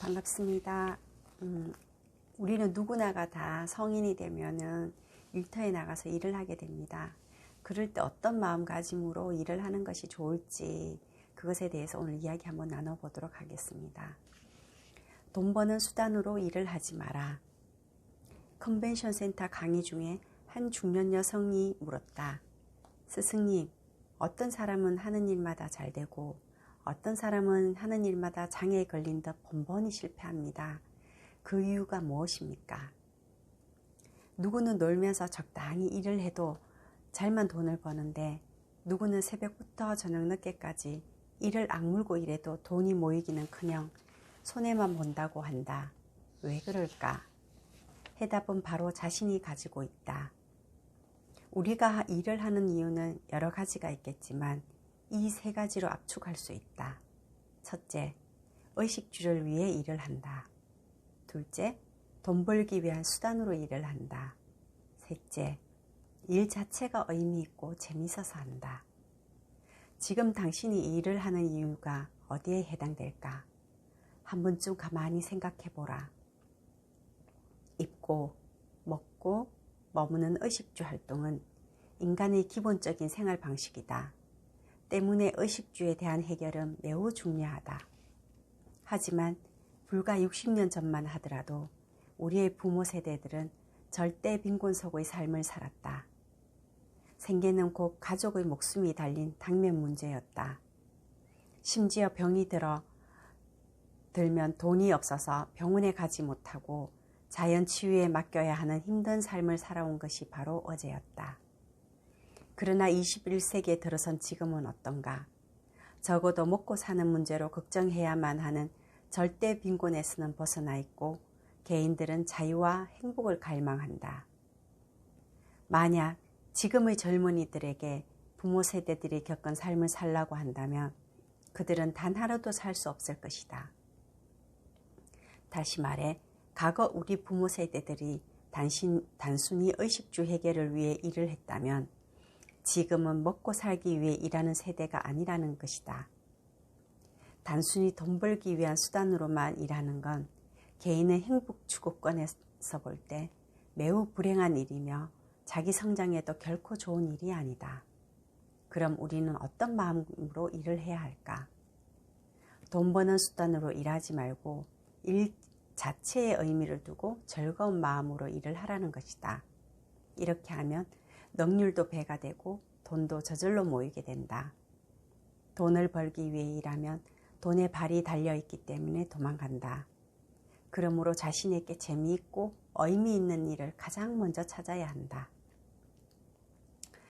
반갑습니다. 음, 우리는 누구나가 다 성인이 되면은 일터에 나가서 일을 하게 됩니다. 그럴 때 어떤 마음가짐으로 일을 하는 것이 좋을지 그것에 대해서 오늘 이야기 한번 나눠보도록 하겠습니다. 돈 버는 수단으로 일을 하지 마라. 컨벤션 센터 강의 중에 한 중년 여성이 물었다. 스승님, 어떤 사람은 하는 일마다 잘 되고 어떤 사람은 하는 일마다 장애에 걸린 듯 번번이 실패합니다. 그 이유가 무엇입니까? 누구는 놀면서 적당히 일을 해도 잘만 돈을 버는데 누구는 새벽부터 저녁 늦게까지 일을 악물고 일해도 돈이 모이기는 커녕 손해만 본다고 한다. 왜 그럴까? 해답은 바로 자신이 가지고 있다. 우리가 일을 하는 이유는 여러 가지가 있겠지만 이 세 가지로 압축할 수 있다. 첫째, 의식주를 위해 일을 한다. 둘째, 돈 벌기 위한 수단으로 일을 한다. 셋째, 일 자체가 의미 있고 재밌어서 한다. 지금 당신이 일을 하는 이유가 어디에 해당될까? 한 번쯤 가만히 생각해 보라. 입고, 먹고, 머무는 의식주 활동은 인간의 기본적인 생활 방식이다. 때문에 의식주에 대한 해결은 매우 중요하다. 하지만 불과 60년 전만 하더라도 우리의 부모 세대들은 절대 빈곤 속의 삶을 살았다. 생계는 곧 가족의 목숨이 달린 당면 문제였다. 심지어 병이 들어 들면 돈이 없어서 병원에 가지 못하고 자연 치유에 맡겨야 하는 힘든 삶을 살아온 것이 바로 어제였다. 그러나 21세기에 들어선 지금은 어떤가? 적어도 먹고 사는 문제로 걱정해야만 하는 절대 빈곤에서는 벗어나 있고 개인들은 자유와 행복을 갈망한다. 만약 지금의 젊은이들에게 부모 세대들이 겪은 삶을 살라고 한다면 그들은 단 하루도 살 수 없을 것이다. 다시 말해, 과거 우리 부모 세대들이 단신, 단순히 의식주 해결을 위해 일을 했다면 지금은 먹고 살기 위해 일하는 세대가 아니라는 것이다. 단순히 돈 벌기 위한 수단으로만 일하는 건 개인의 행복 추구권에서 볼 때 매우 불행한 일이며 자기 성장에도 결코 좋은 일이 아니다. 그럼 우리는 어떤 마음으로 일을 해야 할까? 돈 버는 수단으로 일하지 말고 일 자체의 의미를 두고 즐거운 마음으로 일을 하라는 것이다. 이렇게 하면 능률도 배가 되고 돈도 저절로 모이게 된다. 돈을 벌기 위해 일하면 돈에 발이 달려있기 때문에 도망간다. 그러므로 자신에게 재미있고 의미 있는 일을 가장 먼저 찾아야 한다.